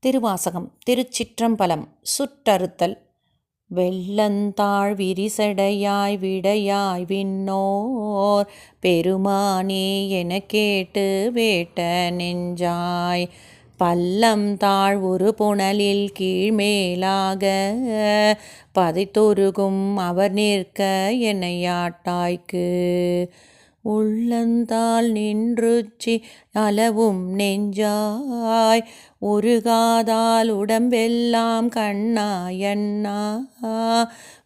திருவாசகம் திருச்சிற்றம்பலம் சுற்றறுத்தல். வெள்ளந்தாழ் விரிசடையாய் விடையாய் விண்ணோர் பெருமானே என கேட்டு வேட்ட நெஞ்சாய். பல்லம் தாழ் ஒரு புனலில் கீழ்மேலாக பதைத்தொருகும் அவர் நிற்க என்னையாட்டாய்க்கு உள்ளந்தால் நின்றுச்சி அளவும் நெஞ்சாய். உருகாதால் உடம்பெல்லாம் கண்ணாயண்ணா.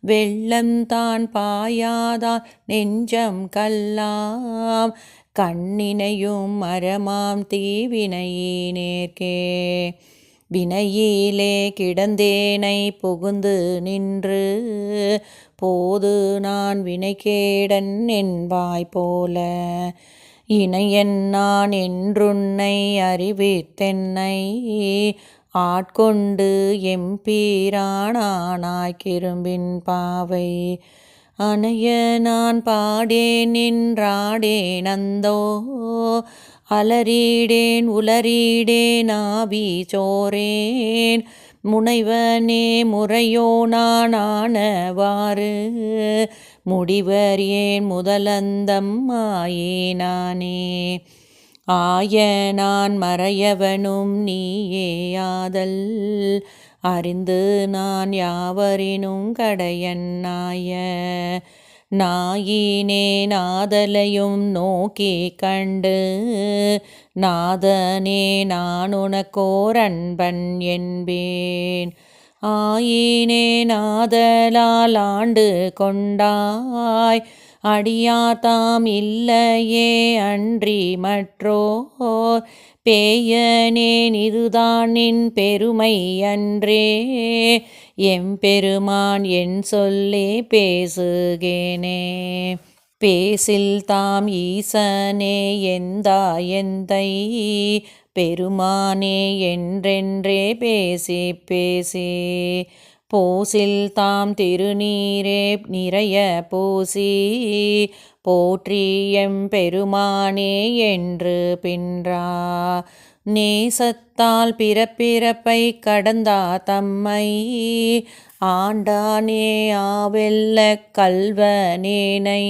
வெள்ளம்தான் பாயாதால் நெஞ்சம் கல்லாம். கண்ணினையும் மரமாம் தீவினையினேற்கே வினையிலே கிடந்தேனை புகுந்து நின்று போது நான் வினைகேடன் என்பாய் போல. இணையன் நான் என்றுன்னை அறிவித்தென்னை ஆட்கொண்டு எம்பீரானானாய் கிரும்பின் பாவை. அணைய நான் பாடேன் நின்றாடேன் அந்தோ. அலறிடேன் உலறிடேன் ஆவி சோரேன். முனைவனே முறையோ நான் ஆனவாறு. முடிவர் ஏன் முதலந்தம் ஆயினானே ஆய நான் மறையவனும் நீயே ஆதல். அறிந்து நான் யாவரினும் கடையன்னாய நாயினே நாதலையும் நோக்கி கண்டு நாதனே நான் உனக்கோர் அன்பன் என்பேன். ஆயினே நாதலால் ஆண்டு கொண்டாய் அடியாத்தாம் இல்லையே அன்றி மற்றோர். பேயனேன் இதுதான் நின் பெருமை அன்றே. எம்பெருமான் என் சொல்லே பேசுகேனே. பேசில் தாம் ஈசனே எந்தா எந்தை? பெருமானே என்றென்றே பேசி பேசி. போசில் தாம் திருநீரே நிறைய பூசி போற்றியம் பெருமானே என்று பின்றா. நேசத்தால் பிறப்பிறப்பை கடந்தா தம்மை ஆண்டானே ஆவெல்ல கல்வனேனை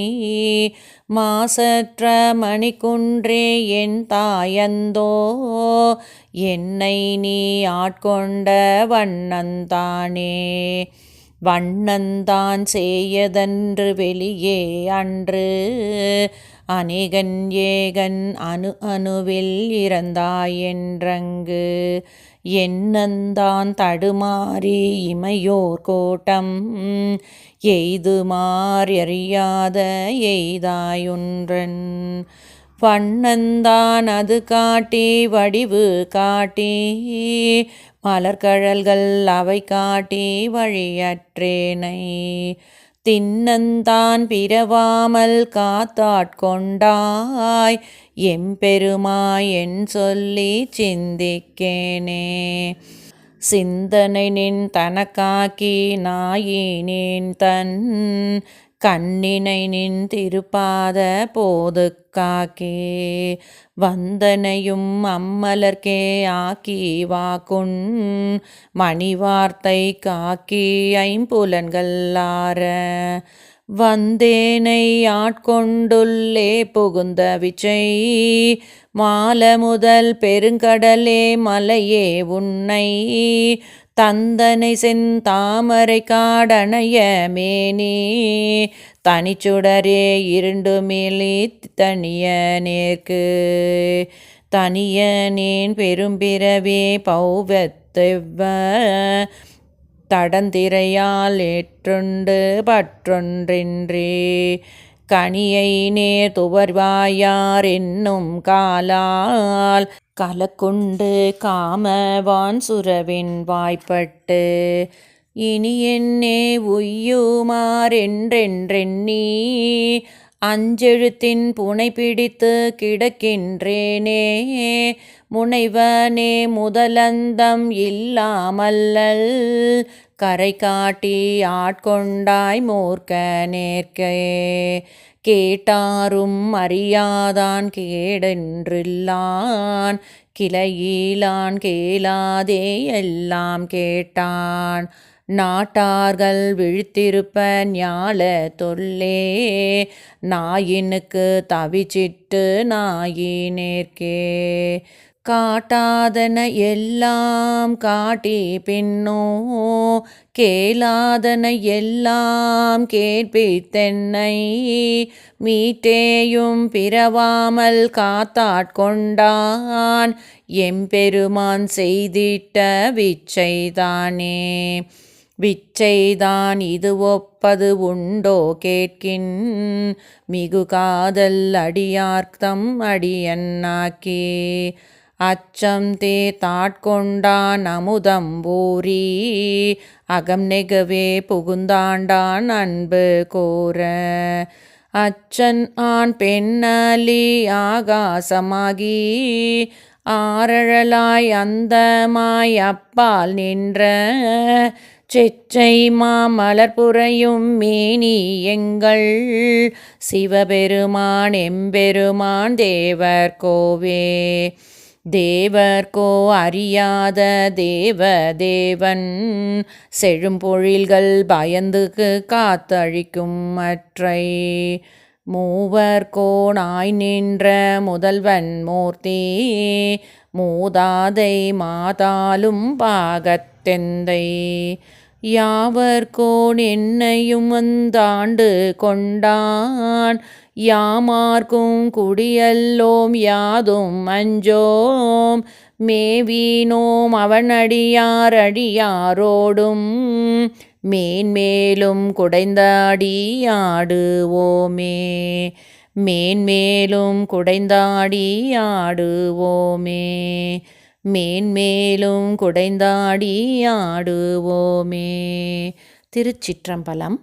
மாசற்ற மணிக்குன்றே என் தாயந்தோ என்னை நீ ஆட்கொண்ட வண்ணந்தானே. வண்ணந்தான் செய்யதன்று வெளியே அன்று அநேகன் ஏகன் அணு அணுவில் இறந்தாயென்றங்கு. என்னந்தான் தடுமாறி இமையோர் கோட்டம்? எய்துமார் எறியாத எய்தாயுன்றன். பண்ணந்தான் அது காட்டி வடிவு காட்டி மலர்கழல்கள் அவை காட்டி வழியற்றேனை. தின்னந்தான் பிறவாமல் காத்தாட்கொண்டாய் எம்பெருமாய் என் சொல்லி சிந்திக்கேனே. சிந்தனை நின் தனக்காக்கி நாயினேன் தன் கண்ணினை நின் திருப்பாத போது காக்கே வந்தனையும் அம்மலர்க்கே ஆக்கி வாக்குண் மணிவார்த்தை காக்கி ஐம்புலன்கள் ஆற. வந்தேனை ஆட்கொண்டுள்ளே புகுந்த விச்சை. மால முதல் பெருங்கடலே மலையே உன்னை. தந்தனை செந்தாமரை காடணைய மேனி. தனிச்சுடரே இருண்டு மேலி தனிய நேர்க்கு. தனியனேன் பெரும்பிறவே பௌவத்தெவ்வ தடந்திரையால் ஏற்றுண்டு பற்றொன்றின்றி கனியை நேர் துவர்வாயார் என்னும் காலால் கலக்குண்டு காமவான் சுரவின் வாய்ப்பட்டு இனி என்னே உய்யுமாறென்றென்றெண்ணி அஞ்செழுத்தின் புனை பிடித்து கிடக்கின்றேனே முனைவனே முதலந்தம் இல்லாமல்லல். கரை காட்டி ஆட்கொண்டாய் மூர்க்க நேர்க்கே. கேட்டாரும் அறியாதான் கேடென்றில்லான். கிளையிலான் கேளாதே எல்லாம் கேட்டான். நாட்டார்கள் விழித்திருப்ப ஞால தொல்லே. நாயினுக்கு தவிச்சிட்டு நாயினேற்கே காட்டாதன எல்லாம் காட்டி பின்னோ. கேளாதன எல்லாம் கேட்பித்தென்னை மீட்டேயும் பிறவாமல் காத்தாட்கொண்டான் எம்பெருமான் செய்திட்ட விச்சைதானே விச்சைதான் இது ஒப்பது உண்டோ கேட்கின் மிகு காதல் அடியார்த்தம் அடியன்னாக்கே. அச்சம் தே தாட்கொண்டான் அமுதம் ஊரி அகம் நெகவே புகுந்தாண்டான் அன்பு கோர. அச்சன் ஆண் பெண்ணலி ஆகாசமாகி ஆரழலாய் அந்தமாய் அப்பால் நின்ற செச்சை மாமலர்புறையும் மேனி எங்கள் சிவபெருமான் எம்பெருமான் தேவர் கோவே தேவர்கோ அறியாத தேவ தேவன் செழும்பொழில்கள் பயந்துக்கு காத்தழிக்கும் மற்றை மூவர்கோ நாய் நின்ற முதல்வன் மூர்த்தி மூதாதை மாதாலும் பாகத் பாகத்தெந்தை யாவர்கோன் என்னையும் வந்தாண்டு கொண்டான்? யாமார்க்கும் குடியல்லோம் யாதும் அஞ்சோம்? மேவீனோம் அவனடியார் அடியாரோடும் மேன்மேலும் குடைந்தாடி ஆடுவோமே. மேன்மேலும் குடைந்தாடி ஆடுவோமே. மேன்மேலும் குடைந்தாடி ஆடுவோமே. திருச்சிற்றம்பலம்